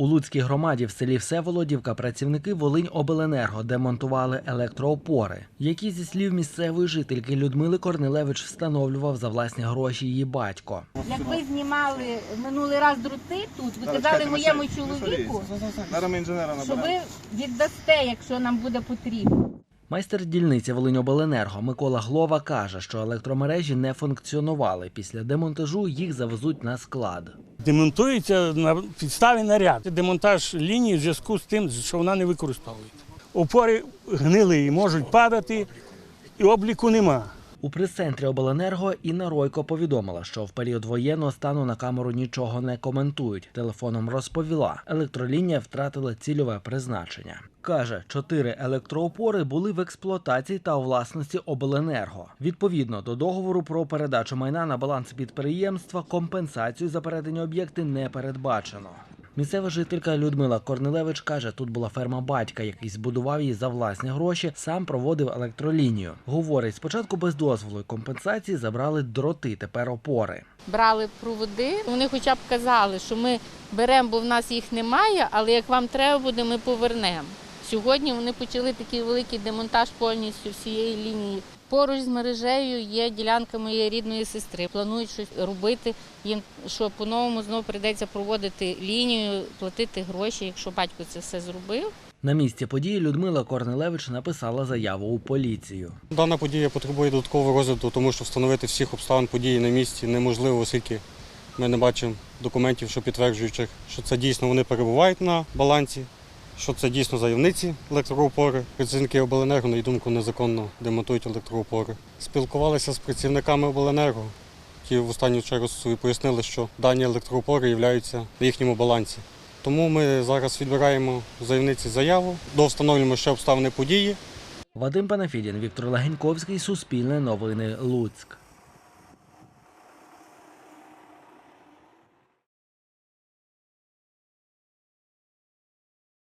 У Луцькій громаді в селі Всеволодівка працівники Волиньобленерго демонтували електроопори, які зі слів місцевої жительки Людмили Корнилевич встановлював за власні гроші її батько. Як ви знімали минулий раз дроти тут, ви казали моєму чоловіку, що ви віддасте, якщо нам буде потрібно. Майстер дільниці Волиньобленерго Микола Глова каже, що електромережі не функціонували. Після демонтажу їх завезуть на склад. Демонтується на підставі наряд. Демонтаж лінії в зв'язку з тим, що вона не використовується. Опори гнили і можуть падати, і обліку нема. У прес-центрі обленерго Інна Ройко повідомила, що в період воєнного стану на камеру нічого не коментують. Телефоном розповіла, електролінія втратила цільове призначення. Каже, чотири електроопори були в експлуатації та у власності обленерго. Відповідно до договору про передачу майна на баланс підприємства, компенсацію за передані об'єкти не передбачено. Місцева жителька Людмила Корнелевич каже, тут була ферма батька, який збудував її за власні гроші, сам проводив електролінію. Говорить, спочатку без дозволу і компенсації забрали дроти, тепер опори. брали проводи, вони хоча б казали, що ми беремо, бо в нас їх немає, але як вам треба буде, ми повернемо. Сьогодні вони почали такий великий демонтаж повністю всієї лінії. Поруч з мережею є ділянка моєї рідної сестри. Планують щось робити. Їм що по-новому знову прийдеться проводити лінію, платити гроші, якщо батько це все зробив. На місці події Людмила Корнилевич написала заяву у поліцію. Дана подія потребує додаткового розгляду, тому що встановити всіх обставин події на місці неможливо, оскільки ми не бачимо документів, що підтверджуючих, що це дійсно вони перебувають на балансі, що це дійсно заявниці електроопори. Працівники обленерго, на їх думку, незаконно демонтують електроопори. Спілкувалися з працівниками обленерго, які в останню чергу пояснили, що дані електроопори являються на їхньому балансі. Тому ми зараз відбираємо заявниці заяву, довстановлюємо ще обставини події. Вадим Панафідін, Віктор Легеньковський, Суспільне новини, Луцьк.